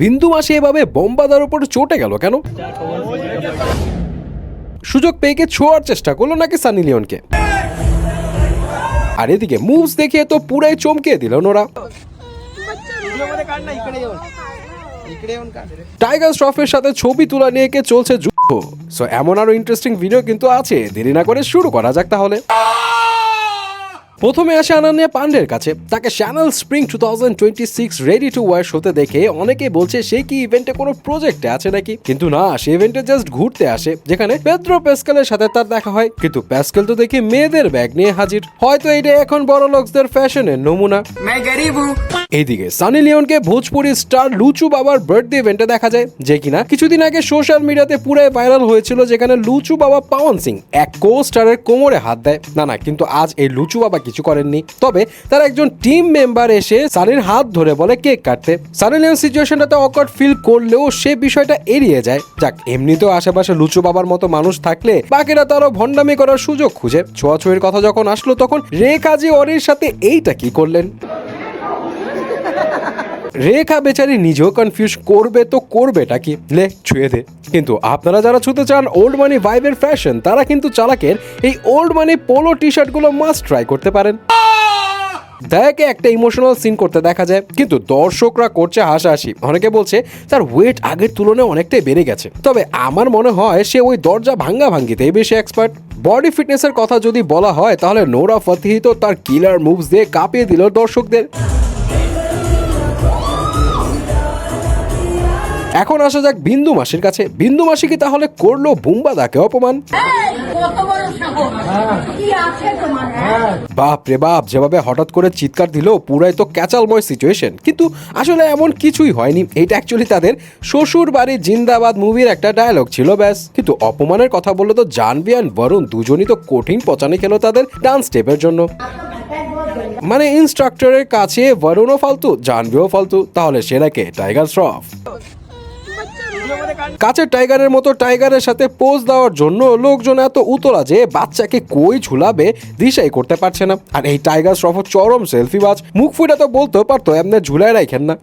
বিন্দু মাসি এভাবে বোম্বাদার উপর চটে গেল কেন? সুযোগ পেয়ে গিয়ে ছোঁয়ার চেষ্টা করল নাকি সানি লিওনকে। আর এদিকে মুভস দেখিয়ে তো পুরাই চমকে দিল নোরা। টাইগার শ্রফের সাথে ছবি তোলা নিয়ে কে চলছে যুদ্ধ। সো এমন আরও ইন্টারেস্টিং ভিডিও কিন্তু আছে। দেরি না করে শুরু করা যাক তাহলে। প্রথমে আসে আনান্যা পান্ডের কাছে। তাকে Chanel spring two thousand twenty six ready to wash হতে দেখে অনেকে বলছে সে কি ইভেন্টে কোনো প্রজেক্টে আছে নাকি? কিন্তু না সে ইভেন্টে জাস্ট ঘুরতে আসে যেখানে পেদ্রো প্যাসকালের সাথে তার দেখা হয়। কিন্তু প্যাসকাল তো দেখি মেয়েদের ব্যাগ নিয়ে হাজির। হয়তো এটা এখন বড় লোকদের ফ্যাশনের নমুনা। এইদিকে সানি লিওনকে ভোজপুরি স্টার লুচু বাবার বার্থডে ইভেন্টে দেখা যায় যে কিনা কিছুদিন আগে সোশ্যাল মিডিয়াতে পুরাই ভাইরাল হয়েছিল যেখানে লুচু বাবা পাওয়ান সিং এক কো স্টারের কোমরে হাত দেয়। না না কিন্তু আজ এই লুচু বাবা কিছু করেননি। তবে তার একজন টিম মেম্বার এসে সানির হাত ধরে বলে কেক কাটতে। সানি লিওন সিচুয়েশনটাতে অকট ফিল করলেও সে বিষয়টা এড়িয়ে যায়। যাক, এমনিতেও আশেপাশে লুচু বাবার মতো মানুষ থাকলে বাকিরা তারও ভণ্ডামি করার সুযোগ খুঁজে। ছোঁয়াছুঁয়ের কথা যখন আসলো, তখন রেখা যে অরির সাথে এইটা কি করলেন? রেখা বেচারি নিজেও কনফিউজ করবে তো করবেটা কি? লে, ছুঁয়ে দে। কিন্তু আপনারা যারা ছুঁতে চান ওল্ড মানি ভাইবের ফ্যাশন তারা কিন্তু চালাকের এই ওল্ড মানি পোলো টি শার্টগুলো মাস্ট ট্রাই করতে পারেন। দয়াকে একটা ইমোশনাল সিন করতে দেখা যায়। কিন্তু দর্শকরা করছে হাসাহাসি। অনেকে বলছে তার ওয়েট আগের তুলনায় অনেকটাই বেড়ে গেছে। তবে আমার মনে হয় সে ওই দরজা ভাঙ্গা ভাঙ্গিতেই বেশি এক্সপার্ট বডি ফিটনেসের কথা যদি বলা হয়, তাহলে নোরা ফতিহি তো তার কিলার মুভস দিয়ে কাঁপিয়ে দিল দর্শকদের। এখন আসা যাক বিন্দু মাসির কাছে। বিন্দু মাসি কি তাহলে করল বুম্বাদাকে অপমান? হ্যাঁ? বাপ রে বাপ যেভাবে হঠাৎ করে চিৎকার দিল পুরাই তো ক্যাচালময় সিচুয়েশন কিন্তু আসলে এমন কিছুই হয়নি। এটা অ্যাকচুয়ালি তাদের শ্বশুর বাড়ি জিন্দাবাদ মুভির একটা ডায়লগ ছিল ব্যাস। কিন্তু অপমানের কথা বললে তো জানবি আর বরুণ দুজনই তো কঠিন পচানি খেলো তাদের ডান্স স্টেপের জন্য। মানে ইনস্ট্রাক্টরের কাছে বরুণও ফালতু জানবিও ফালতু। তাহলে সেরাকে টাইগার শ্রফ কাছের টাইগারের মতো টাইগারের সাথে পোজ দেওয়ার জন্য লোকজন এত উতলা যে বাচ্চাকে কই ঝুলাবে দিশাই করতে পারছে না। আর এই টাইগার শ্রফ চরম সেলফি বাজ মুখ ফুটা তো বলতেও পারতো, এমনি ঝুলাই রাখেন না।